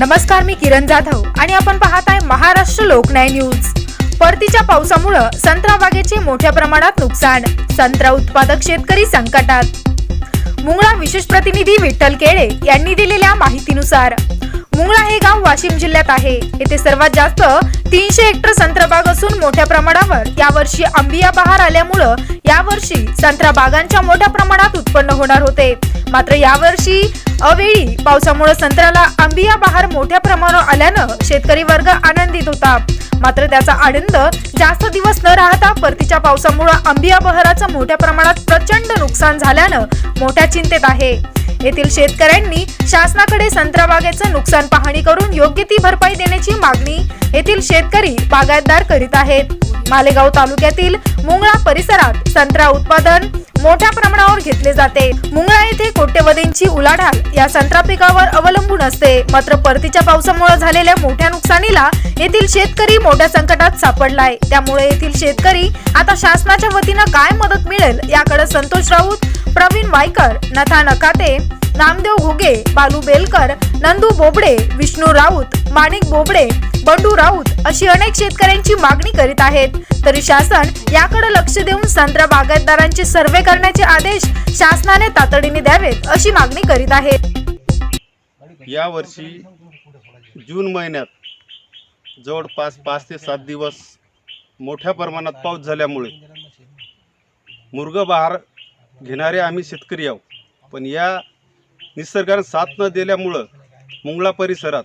नमस्कार मी किरण जाधव आणि आपण पाहत आहे महाराष्ट्र लोकन्याय न्यूज. परतीच्या पावसामुळं संत्रा बागेचे मोठ्या प्रमाणात नुकसान संत्रा उत्पादक शेतकरी संकटात. मुंगळा विशेष प्रतिनिधी विठ्ठल केळे यांनी दिलेल्या माहितीनुसार मुंगळा हे गाव वाशिम जिल्ह्यात आहे. येथे सर्वात जास्त तीनशे हेक्टर संत्रा बाग असून मोठ्या प्रमाणावर यावर्षी आंबिया बहार आल्यामुळं यावर्षी संत्रा बागांच्या मोठ्या प्रमाणात उत्पन्न होणार होते. मात्र यावर्षी अवेळी पावसामुळे संत्र्याला आंबिया बहार मोठ्या प्रमाणावर आल्यानं शेतकरी वर्ग आनंदित होता. मात्र त्याचा आनंद जास्त दिवस न राहता परतीच्या पावसामुळे आंबिया बहाराचं मोठ्या प्रमाणात प्रचंड नुकसान झाल्यानं मोठ्या चिंतेत आहे. येथील शेतकऱ्यांनी शासनाकडे संत्रा बागेचं नुकसान पाहणी करून योग्य ती भरपाई देण्याची मागणी येथील शेतकरी बागायतदार करीत आहेत. मालेगाव तालुक्यातील मुंगळा परिसरात संत्रा उत्पादन मोठ्या प्रमाणावर घेतले जाते. मुंगळा येथे कोट्यवधींची उलाढाल या संत्रा पिकावर अवलंबून असते. मात्र परतीच्या पावसामुळे झालेल्या मोठ्या नुकसानीला येथील शेतकरी मोठ्या संकटात सापडलाय. त्यामुळे येथील शेतकरी आता शासनाच्या वतीनं काय मदत मिळेल याकडे संतोष राऊत प्रवीण वायकर नथा नकाते नामदेव घुगे बालू बेलकर नंदू बोबडे विष्णू राऊत माणिक बोबडे बंडू राऊत अशी अनेक शेतकऱ्यांची मागणी करीत आहेत. तरी शासन याकडे लक्ष देऊन संत्रा बागायतदारांचे सर्वे करण्याचे आदेश शासनाने तातडीने द्यावेत अशी मागणी करीत आहेत. यावर्षी जून महिन्यात जवळपास पाच ते सात दिवस मोठ्या प्रमाणात पाऊस झाल्यामुळे मुर्ग बहार घेणारे आम्ही शेतकरी आहोत. पण या निसर्गानं साथ न दिल्यामुळं मुंगळा परिसरात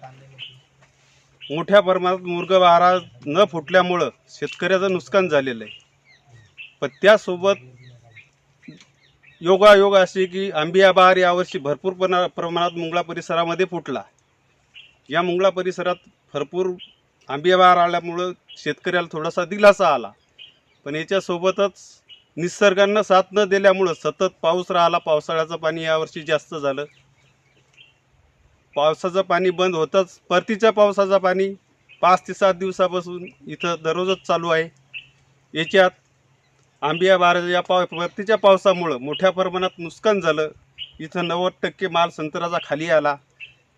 मोठ्या प्रमाणात मुर्गबहारा न फुटल्यामुळं शेतकऱ्याचं नुकसान झालेलं आहे. पण त्यासोबत योगायोग असे की आंबिया बहार यावर्षी भरपूर पणा प्रमाणात मुंगळा परिसरामध्ये फुटला. या मुंगळा परिसरात भरपूर आंबिया बहार आल्यामुळं शेतकऱ्याला थोडासा दिलासा आला. पण याच्यासोबतच निसर्गांना साथ न दिल्यामुळं सतत पाऊस राहिला. पावसाळ्याचं पाणी यावर्षी जास्त झालं. पावसाचं पाणी बंद होतंच. परतीच्या पावसाचं पाणी पाच ते सात दिवसापासून इथं दररोजच चालू आहे. याच्यात आंबिया बार या पाव परतीच्या पावसामुळं मोठ्या प्रमाणात नुकसान झालं. इथं नव्वद टक्के माल संत्र्याचा खाली आला.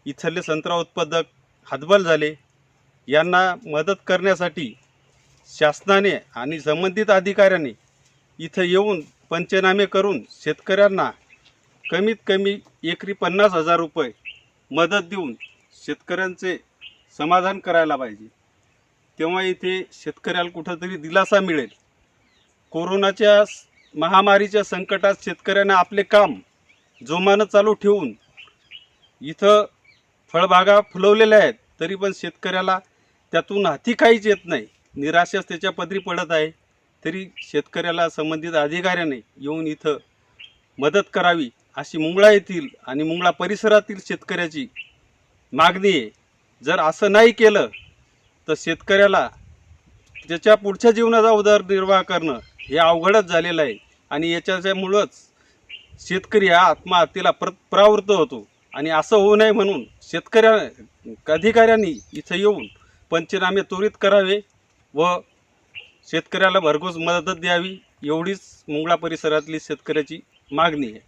इथले संत्रा उत्पादक हातबल झाले. यांना मदत करण्यासाठी शासनाने आणि संबंधित अधिकाऱ्यांनी इथं येऊन पंचनामे करून शेतकऱ्यांना कमीत कमी एकरी पन्नास हजार रुपये मदत देऊन शेतकऱ्यांचे समाधान करायला पाहिजे. तेव्हा इथे शेतकऱ्याला कुठंतरी दिलासा मिळेल. कोरोनाच्या महामारीच्या संकटात शेतकऱ्यांना आपले काम जोमानं चालू ठेवून इथं फळबागा फुलवलेल्या आहेत तरी पण शेतकऱ्याला त्यातून हाती काहीच येत नाही. निराशाच त्याच्या पदरी पडत आहे. तरी शेतकऱ्याला संबंधित अधिकाऱ्याने येऊन इथं मदत करावी अशी मुंगळा येथील आणि मुंगळा परिसरातील शेतकऱ्याची मागणी आहे. जर असं नाही केलं तर शेतकऱ्याला त्याच्या पुढच्या जीवनाचा उदरनिर्वाह करणं हे अवघडच झालेलं आहे. आणि याच्यामुळंच शेतकरी हा आत्महत्येला प्र प्रवृत्त होतो. आणि असं होऊ नये म्हणून शेतकऱ्या अधिकाऱ्यांनी इथं येऊन पंचनामे त्वरित करावे व शेतकऱ्याला भरघोस मदत द्यावी एवढीच मुंगळा परिसरातली शेतकऱ्याची मागणी आहे.